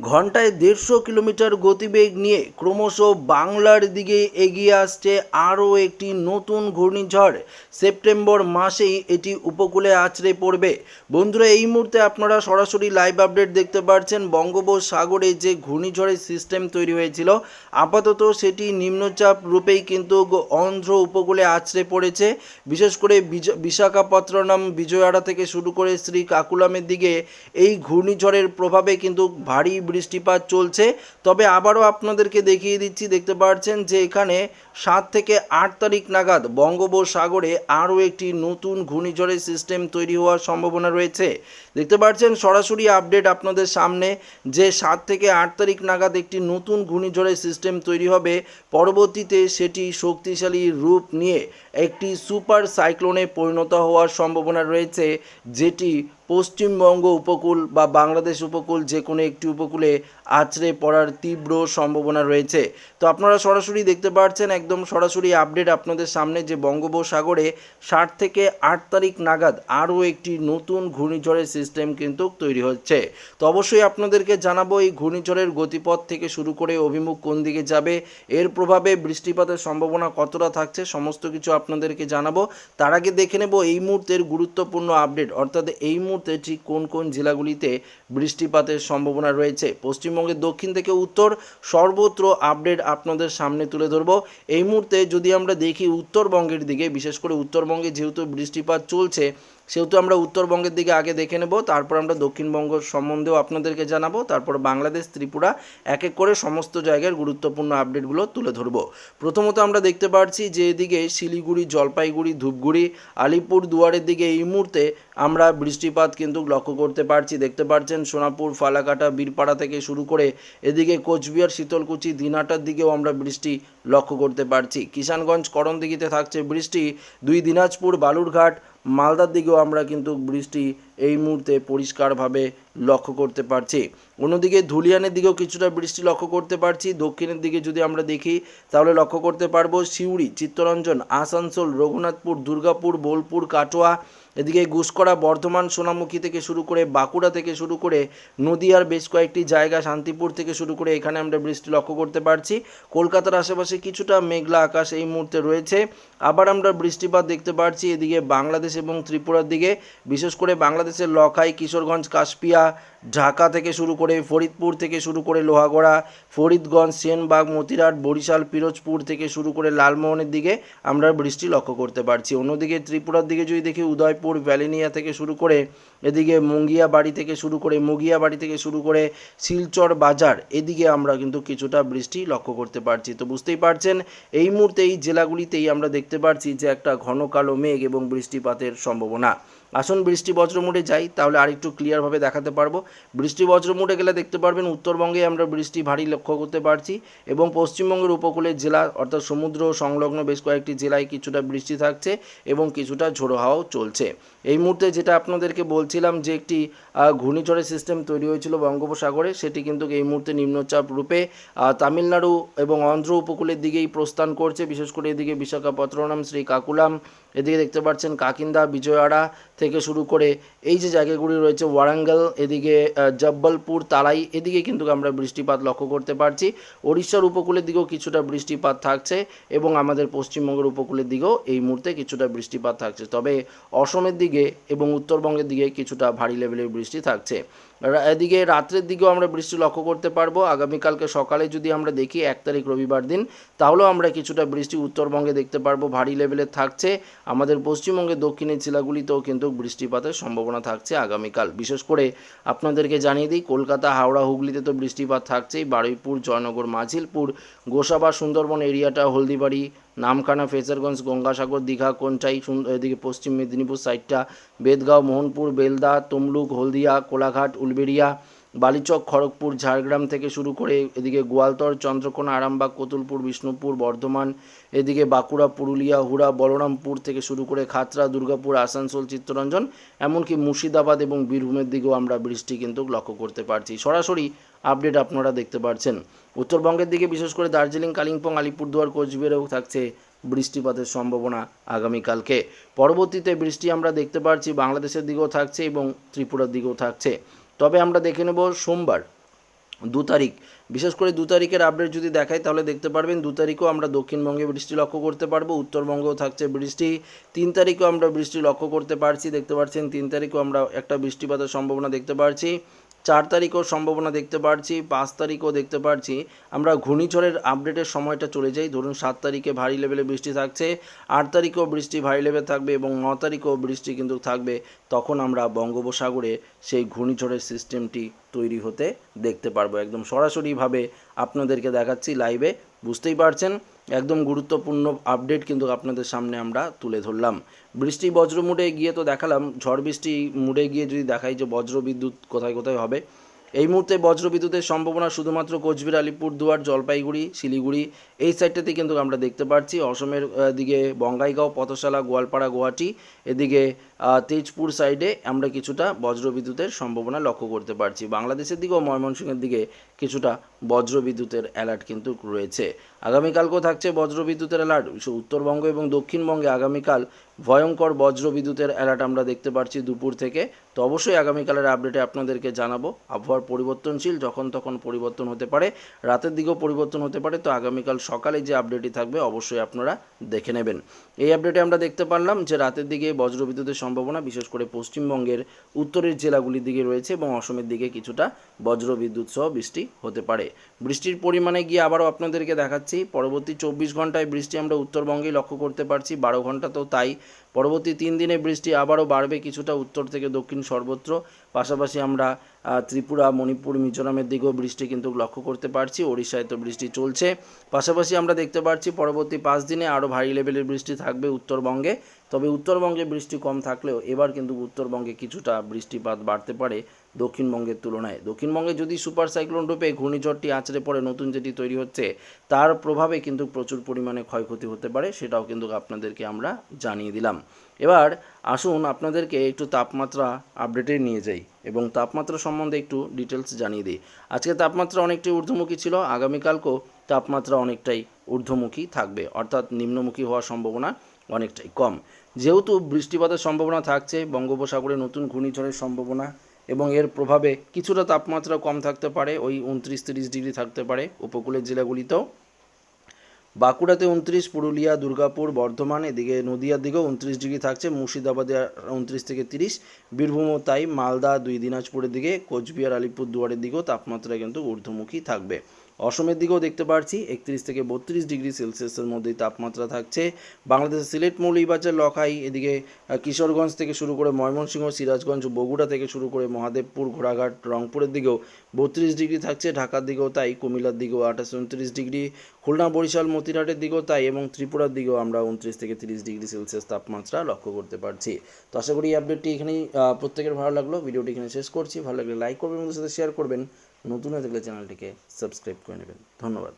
ঘন্টায় দেড়শো কিলোমিটার গতিবেগ নিয়ে ক্রমশ বাংলার দিকে এগিয়ে আসছে আরও একটি নতুন ঘূর্ণিঝড়। সেপ্টেম্বর মাসেই এটি উপকূলে আছড়ে পড়বে। বন্ধুরা, এই মুহূর্তে আপনারা সরাসরি লাইভ আপডেট দেখতে পাচ্ছেন বঙ্গোপসাগরে যে ঘূর্ণিঝড়ের সিস্টেম তৈরি হয়েছিল। আপাতত সেটি নিম্নচাপ রূপেই কিন্তু অন্ধ্র উপকূলে আছড়ে পড়েছে। বিশেষ করে বিশাখাপত্তনম, বিজয়াড়া থেকে শুরু করে শ্রী কাকুলামের দিকে এই ঘূর্ণিঝড়ের প্রভাবে কিন্তু ভারী বৃষ্টিপাত চলছে। তবে আবারও আপনাদেরকে দেখিয়ে দিচ্ছি, দেখতে পাচ্ছেন যে এখানে সাত থেকে আট তারিখ নাগাদ বঙ্গোপসাগরে আরও একটি নতুন ঘূর্ণিঝড়ের সিস্টেম তৈরি হওয়ার সম্ভাবনা রয়েছে। দেখতে পাচ্ছেন সরাসরি আপডেট আপনাদের সামনে যে সাত থেকে আট তারিখ নাগাদ একটি নতুন ঘূর্ণিঝড়ের সিস্টেম তৈরি হবে। পরবর্তীতে সেটি শক্তিশালী রূপ নিয়ে একটি সুপার সাইক্লোনে পরিণত হওয়ার সম্ভাবনা রয়েছে, যেটি পশ্চিমবঙ্গ উপকূল বা বাংলাদেশ উপকূল যে কোনো একটি উপকূলে আছড়ে পড়ার তীব্র সম্ভাবনা রয়েছে। তো আপনারা সরাসরি দেখতে পাচ্ছেন একদম সরাসরি আপডেট আপনাদের সামনে যে বঙ্গোপসাগরে ষাট থেকে আট তারিখ নাগাদ আরও একটি নতুন ঘূর্ণিঝড়ের সিস্টেম কিন্তু তৈরি হচ্ছে। তো অবশ্যই আপনাদেরকে জানাব এই ঘূর্ণিঝড়ের গতিপথ থেকে শুরু করে অভিমুখ কোন দিকে যাবে, এর প্রভাবে বৃষ্টিপাতের সম্ভাবনা কতটা থাকছে সমস্ত কিছু আপনাদেরকে জানাব। তার আগে দেখে নেব এই মুহূর্তের গুরুত্বপূর্ণ আপডেট অর্থাৎ এই মুহূর্তে ঠিক কোন কোন জেলাগুলিতে বৃষ্টিপাতের সম্ভাবনা রয়েছে? পশ্চিমবঙ্গের দক্ষিণ থেকে উত্তর, সর্বত্র আপডেট আপনাদের সামনে তুলে ধরবো। এই মুহূর্তে যদি আমরা দেখি উত্তরবঙ্গের দিকে, বিশেষ করে উত্তরবঙ্গে যেহেতু বৃষ্টিপাত চলছে, সেহেতু আমরা উত্তরবঙ্গের দিকে আগে দেখে নেব, তারপর আমরা দক্ষিণবঙ্গ সম্বন্ধেও আপনাদেরকে জানাব, তারপর বাংলাদেশ, ত্রিপুরা, এক এক করে সমস্ত জায়গার গুরুত্বপূর্ণ আপডেটগুলো তুলে ধরব। প্রথমত আমরা দেখতে পাচ্ছি যে এদিকে শিলিগুড়ি, জলপাইগুড়ি, ধূপগুড়ি আলিপুর দুয়ারের দিকে এই মুহূর্তে আমরা বৃষ্টিপাত কিন্তু লক্ষ্য করতে পারছি, দেখতে পাচ্ছেন সোনাপুর, ফালাকাটা, বীরপাড়া থেকে শুরু করে এদিকে কোচবিহার, শীতলকুচি, দিনাটার দিকেও আমরা বৃষ্টি লক্ষ্য করতে পারছি। কিষানগঞ্জ, করণদিঘিতে থাকছে বৃষ্টি। দুই দিনাজপুর, বালুরঘাট, মালদার দিকেও আমরা কিন্তু বৃষ্টি এই মুহূর্তে পরিষ্কারভাবে লক্ষ্য করতে পারছি। অন্যদিকে ধুলিয়ানের দিকেও কিছুটা বৃষ্টি লক্ষ্য করতে পারছি। দক্ষিণের দিকে যদি আমরা দেখি, তাহলে লক্ষ্য করতে পারব সিউড়ি, চিত্তরঞ্জন, আসানসোল, রঘুনাথপুর, দুর্গাপুর, বোলপুর, কাটোয়া, এদিকে গুসকরা বর্ধমান, সোনামুখী থেকে শুরু করে বাঁকুড়া থেকে শুরু করে নদিয়ার বেশ কয়েকটি জায়গা, শান্তিপুর থেকে শুরু করে এখানে আমরা বৃষ্টি লক্ষ্য করতে পারছি। কলকাতার আশেপাশে কিছুটা মেঘলা আকাশ এই মুহূর্তে রয়েছে। আবার আমরা বৃষ্টিপাত দেখতে পাচ্ছি এদিকে বাংলাদেশ এবং ত্রিপুরার দিকে। বিশেষ করে বাংলাদেশের লখাই, কিশোরগঞ্জ, কাশপিয়া, ঢাকা থেকে শুরু করে ফরিদপুর থেকে শুরু করে লোহাগড়া, ফরিদগঞ্জ, সেনবাগ, মতিরাট, বরিশাল, পিরোজপুর থেকে শুরু করে লালমোহনের দিকে আমরা বৃষ্টি লক্ষ্য করতে পারছি। অন্যদিকে ত্রিপুরার দিকে যদি দেখি, উদয়পুর, ভ্যালিনিয়া থেকে শুরু করে এদিকে মুঙ্গিয়া বাড়ি থেকে শুরু করে মুগিয়া বাড়ি থেকে শুরু করে শিলচর বাজার, এদিকে আমরা কিন্তু কিছুটা বৃষ্টি লক্ষ্য করতে পারছি। তো বুঝতেই পারছেন, এই মুহূর্তে এই জেলাগুলিতেই আমরা দেখতে পারছি যে একটা ঘন কালো মেঘ এবং বৃষ্টিপাতের সম্ভাবনা। আসুন বৃষ্টি বজ্রমুডে যাই, তাহলে আরেকটু ক্লিয়ারভাবে দেখাতে পারব। বৃষ্টি বজ্রমুডে গেলে দেখতে পারবেন উত্তরবঙ্গে আমরা বৃষ্টি ভারী লক্ষ্য করতে পারছি এবং পশ্চিমবঙ্গের উপকূলের জেলা অর্থাৎ সমুদ্র সংলগ্ন বেশ কয়েকটি জেলায় কিছুটা বৃষ্টি থাকছে এবং কিছুটা ঝোড়ো হাওয়াও চলছে। এই মুহূর্তে যেটা আপনাদেরকে বলছিলাম যে একটি ঘূর্ণিঝড়ের সিস্টেম তৈরি হয়েছিল বঙ্গোপসাগরে, সেটি কিন্তু এই মুহূর্তে নিম্নচাপ রূপে তামিলনাড়ু এবং অন্ধ্র উপকূলের দিকেই প্রস্থান করছে। বিশেষ করে এদিকে বিশাখাপত্তনম শ্রী কাকুলাম এদিকে দেখতে পাচ্ছেন কাকিন্দা বিজয়ওয়াড়া থেকে শুরু করে এই যে জায়গাগুলি রয়েছে, ওয়ারাঙ্গল, এদিকে জব্বলপুর, তালাই, এদিকে কিন্তু আমরা বৃষ্টিপাত লক্ষ্য করতে পারছি। ওড়িশার উপকূলের দিকেও কিছুটা বৃষ্টিপাত থাকছে এবং আমাদের পশ্চিমবঙ্গের উপকূলের দিকেও এই মুহূর্তে কিছুটা বৃষ্টিপাত থাকছে। তবে অসমের দিকে এবং উত্তরবঙ্গের দিকে কিছুটা ভারী লেভেলের বৃষ্টি থাকছে। এদিকে রাত্রের দিকেও আমরা বৃষ্টি লক্ষ্য করতে পারব। আগামীকালকে সকালে যদি আমরা দেখি এক তারিখ রবিবার দিন, তাহলেও আমরা কিছুটা বৃষ্টি উত্তরবঙ্গে দেখতে পারব। ভারী লেভেলের থাকছে। আমাদের পশ্চিমবঙ্গের দক্ষিণের জেলাগুলিতেও কিন্তু বৃষ্টিপাতের সম্ভাবনা থাকছে আগামীকাল। বিশেষ করে আপনাদেরকে জানিয়ে দিই, কলকাতা, হাওড়া, হুগলিতে তো বৃষ্টিপাত থাকছেই। বারুইপুর, জয়নগর, মাঝিলপুর, গোসাবা, সুন্দরবন এরিয়াটা, হলদিবাড়ি, নামখানা ফেজারগঞ্জ গঙ্গাসাগর, দীঘা, কোনটাই এদিকে পশ্চিম মেদিনীপুর সাইডটা বেদগাঁও, মোহনপুর, বেলদা, তমলুক, হলদিয়া, কোলাঘাট, উলবেড়িয়া বালিচক, খড়গপুর, ঝাড়গ্রাম থেকে শুরু করে এদিকে গোয়ালতর, চন্দ্রকোনা, আরামবাগ, কতুলপুর, বিষ্ণুপুর, বর্ধমান, এদিকে বাঁকুড়া, পুরুলিয়া, হুড়া, বলরামপুর থেকে শুরু করে খাতড়া, দুর্গাপুর, আসানসোল, চিত্তরঞ্জন, এমনকি মুর্শিদাবাদ এবং বীরভূমের দিকেও আমরা বৃষ্টি কিন্তু লক্ষ্য করতে পারছি। সরাসরি আপডেট আপনারা দেখতে পাচ্ছেন উত্তরবঙ্গের দিকে বিশেষ করে দার্জিলিং, কালিম্পং, আলিপুরদুয়ার, কোচবিহারেও থাকছে বৃষ্টিপাতের সম্ভাবনা আগামীকালকে। পরবর্তীতে বৃষ্টি আমরা দেখতে পাচ্ছি বাংলাদেশের দিকেও থাকছে এবং ত্রিপুরার দিকেও থাকছে। তবে আমরা দেখে নেব সোমবার, দু তারিখ। বিশেষ করে দু তারিখের আপডেট যদি দেখাই, তাহলে দেখতে পারবেন দু তারিখও আমরা দক্ষিণবঙ্গে বৃষ্টি লক্ষ্য করতে পারব, উত্তরবঙ্গেও থাকছে বৃষ্টি। তিন তারিখও আমরা বৃষ্টি লক্ষ্য করতে পারছি, দেখতে পাচ্ছেন তিন তারিখও আমরা একটা বৃষ্টিপাতের সম্ভাবনা দেখতে পারছি। চার তারিখও সম্ভাবনা দেখতে পারছি, পাঁচ তারিখও দেখতে পারছি। আমরা ঘূর্ণিঝড়ের আপডেটের সময়টা চলে যাই। ধরুন সাত তারিখে ভারী লেভেলে বৃষ্টি থাকছে, আট তারিখেও বৃষ্টি ভারী লেভেল থাকবে এবং ন তারিখেও বৃষ্টি কিন্তু থাকবে। তখন আমরা বঙ্গোপসাগরে সেই ঘূর্ণিঝড়ের সিস্টেমটি তৈরি হতে দেখতে পারব। একদম সরাসরিভাবে আপনাদেরকে দেখাচ্ছি লাইভে বুঝতেই পারছেন? একদম গুরুত্বপূর্ণ আপডেট কিন্তু আপনাদের সামনে আমরা তুলে ধরলাম। বৃষ্টি বজ্র মুডে গিয়ে তো দেখালাম, ঝড় বৃষ্টি মুডে গিয়ে যদি দেখাই যে বজ্র বিদ্যুৎ কোথায় কোথায় হবে এই মুহূর্তে বজ্রবিদ্যুতের সম্ভাবনা শুধুমাত্র কোচবিহার আলিপুরদুয়ার জলপাইগুড়ি, শিলিগুড়ি, এই সাইডটাতে কিন্তু আমরা দেখতে পাচ্ছি। অসমের দিকে বঙ্গাইগাঁও, পথশালা, গোয়ালপাড়া, গুয়াহাটি, এদিকে তেজপুর সাইডে আমরা কিছুটা বজ্রবিদ্যুতের সম্ভাবনা লক্ষ্য করতে পারছি। বাংলাদেশের দিকেও ময়মনসিংহের দিকে কিছুটা বজ্রবিদ্যুতের অ্যালার্ট কিন্তু রয়েছে। আগামীকালকেও থাকছে বজ্রবিদ্যুতের অ্যালার্ট উত্তরবঙ্গ এবং দক্ষিণবঙ্গে আগামীকাল ভয়ঙ্কর বজ্রবিদ্যুতের অ্যালার্ট আমরা দেখতে পাচ্ছি দুপুর থেকে। তো অবশ্যই আগামীকালের আপডেটে আপনাদেরকে জানাব। আবহাওয়ার পরিবর্তনশীল, যখন তখন পরিবর্তন হতে পারে, রাতের দিকেও পরিবর্তন হতে পারে, তো আগামীকাল সকালে যে আপডেটটি থাকবে, অবশ্যই আপনারা দেখে নেবেন। এই আপডেটে আমরা দেখতে পারলাম যে রাতের দিকে বজ্রবিদ্যুতের সম্ভাবনা, বিশেষ করে পশ্চিমবঙ্গের উত্তরের জেলাগুলির দিকে রয়েছে এবং অসমের দিকে কিছুটা বজ্র বিদ্যুৎ সহ বৃষ্টি হতে পারে। বৃষ্টির পরিমাণে গিয়ে আবারও আপনাদেরকে দেখাচ্ছি, পরবর্তী চব্বিশ ঘন্টায় বৃষ্টি আমরা উত্তরবঙ্গেই লক্ষ্য করতে পারছি, বারো ঘন্টাতেও তাই পরবর্তী তিন দিনে বৃষ্টি আবারও বাড়বে কিছুটা উত্তর থেকে দক্ষিণ সর্বত্র। পাশাপাশি আমরা ত্রিপুরা, মণিপুর, মিজোরামের দিকেও বৃষ্টি কিন্তু লক্ষ্য করতে পারছি। ওড়িশায় তো বৃষ্টি চলছে। পাশাপাশি আমরা দেখতে পাচ্ছি পরবর্তী পাঁচ দিনে আরও ভারী লেভেলের বৃষ্টি থাকবে উত্তরবঙ্গে। তবে উত্তরবঙ্গে বৃষ্টি কম থাকলেও এবার কিন্তু উত্তরবঙ্গে কিছুটা বৃষ্টিপাত বাড়তে পারে। দক্ষিণবঙ্গের তুলনায়। দক্ষিণবঙ্গে যদি সুপার সাইক্লোন রূপে ঘূর্ণিঝড়টি আছড়ে পড়ে, নতুন যেটি তৈরি হচ্ছে, তার প্রভাবে কিন্তু প্রচুর পরিমাণে ক্ষয়ক্ষতি হতে পারে, সেটাও কিন্তু আপনাদেরকে আমরা জানিয়ে দিলাম। এবার আসুন আপনাদেরকে একটু তাপমাত্রা আপডেটে নিয়ে যাই এবং তাপমাত্রা সম্বন্ধে একটু ডিটেলস জানিয়ে দিই। আজকে তাপমাত্রা অনেকটাই ঊর্ধ্বমুখী ছিল, আগামীকালকেও তাপমাত্রা অনেকটাই ঊর্ধ্বমুখী থাকবে, অর্থাৎ নিম্নমুখী হওয়ার সম্ভাবনা অনেকটাই কম। যেহেতু বৃষ্টিপাতের সম্ভাবনা থাকছে, বঙ্গোপসাগরে নতুন ঘূর্ণিঝড়ের সম্ভাবনা এবং এর প্রভাবে কিছুটা তাপমাত্রা কম থাকতে পারে, ওই উনত্রিশ তিরিশ ডিগ্রি থাকতে পারে উপকূলের জেলাগুলিতেও। বাঁকুড়াতে উনত্রিশ, পুরুলিয়া, দুর্গাপুর, বর্ধমান, এদিকে নদিয়ার দিকেও উনত্রিশ ডিগ্রি থাকছে, মুর্শিদাবাদে উনত্রিশ থেকে তিরিশ, বীরভূমও তাই, মালদা, দুই দিনাজপুরের দিকে, কোচবিহার আলিপুর দুয়ারের দিকেও তাপমাত্রা কিন্তু ঊর্ধ্বমুখী থাকবে। অসমের দিকেও দেখতে পাচ্ছি একত্রিশ থেকে বত্রিশ ডিগ্রি সেলসিয়াসের মধ্যেই তাপমাত্রা থাকছে। বাংলাদেশের সিলেট মৌলিবাজার লখাই, এদিকে কিশোরগঞ্জ থেকে শুরু করে ময়মনসিংহ, সিরাজগঞ্জ, বগুড়া থেকে শুরু করে মহাদেবপুর, ঘোড়াঘাট, রংপুরের দিকেও বত্রিশ ডিগ্রি থাকছে। ঢাকার দিকেও তাই, কুমিল্লার দিকেও আঠাশ উনত্রিশ ডিগ্রি। খুলনা, বরিশাল মতিরাটের দিকেও তাই এবং ত্রিপুরার দিকেও আমরা উনত্রিশ থেকে তিরিশ ডিগ্রি সেলসিয়াস তাপমাত্রা লক্ষ্য করতে পারছি। তো আশা করি এই আপডেটটি এখানেই প্রত্যেকের ভালো লাগল। ভিডিওটি এখানে শেষ করছি। ভালো লাগলে লাইক করবেন এবং সাথে শেয়ার করবেন। নতুন হয়ে থাকলে চ্যানেলটিকে সাবস্ক্রাইব করে নেবেন। ধন্যবাদ।